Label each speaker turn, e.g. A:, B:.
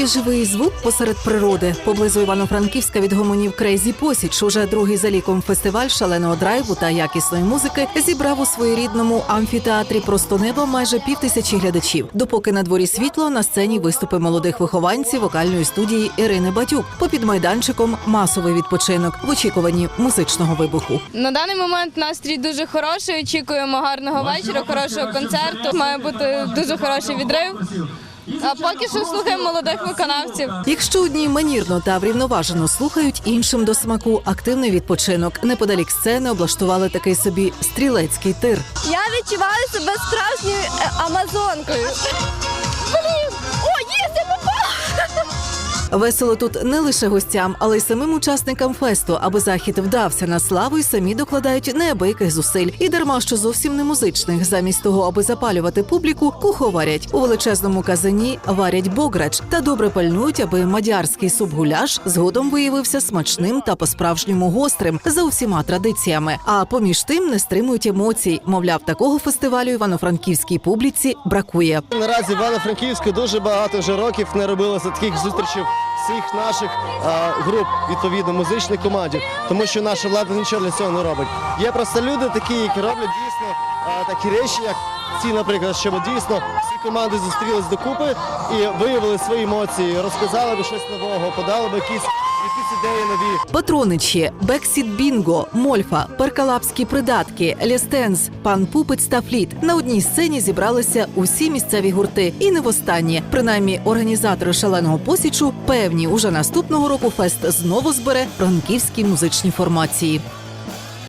A: Наскільки живий звук посеред природи поблизу Івано-Франківська відгомонів Крейзі Посіч. Уже другий за ліком фестиваль шаленого драйву та якісної музики зібрав у своєрідному амфітеатрі просто небо майже півтисячі глядачів. Допоки на дворі світло на сцені виступи молодих вихованців вокальної студії Ірини Батюк. Попід майданчиком масовий відпочинок в очікуванні музичного вибуху.
B: На даний момент настрій дуже хороший. Очікуємо гарного вечора, хорошого концерту. Має бути дуже хороший відрив. А поки що слухаємо молодих виконавців.
A: Якщо одні манірно та врівноважено слухають, іншим до смаку активний відпочинок. Неподалік сцени облаштували такий собі стрілецький тир.
B: Я відчуваю себе справжньою е, амазонкою.
A: Весело тут не лише гостям, але й самим учасникам фесту, аби захід вдався на славу, й самі докладають неабияких зусиль. І дарма, що зовсім не музичних, замість того, аби запалювати публіку, куховарять у величезному казані варять бограч та добре пальнують, аби мадярський суп-гуляш згодом виявився смачним та по-справжньому гострим за усіма традиціями. А поміж тим не стримують емоцій. Мовляв, такого фестивалю івано-франківській публіці бракує.
C: Наразі в Івано-Франківську дуже багато вже років не робилося таких зустрічей всіх наших а, груп, відповідно, музичних командів, тому що наша влада нічого для цього не робить. Є просто люди такі, які роблять дійсно а, такі речі, як ці, наприклад, щоб дійсно всі команди зустрілись докупи і виявили свої емоції, розказали би щось нового, подали би якісь, якісь.
A: Патроничі, Бексіт Бінго, Мольфа, Перкалапські придатки, Лєстенс, Пан Пупець та Фліт. На одній сцені зібралися усі місцеві гурти. І не востаннє. Принаймні, організатори шаленого посічу певні, уже наступного року фест знову збере франківські музичні формації.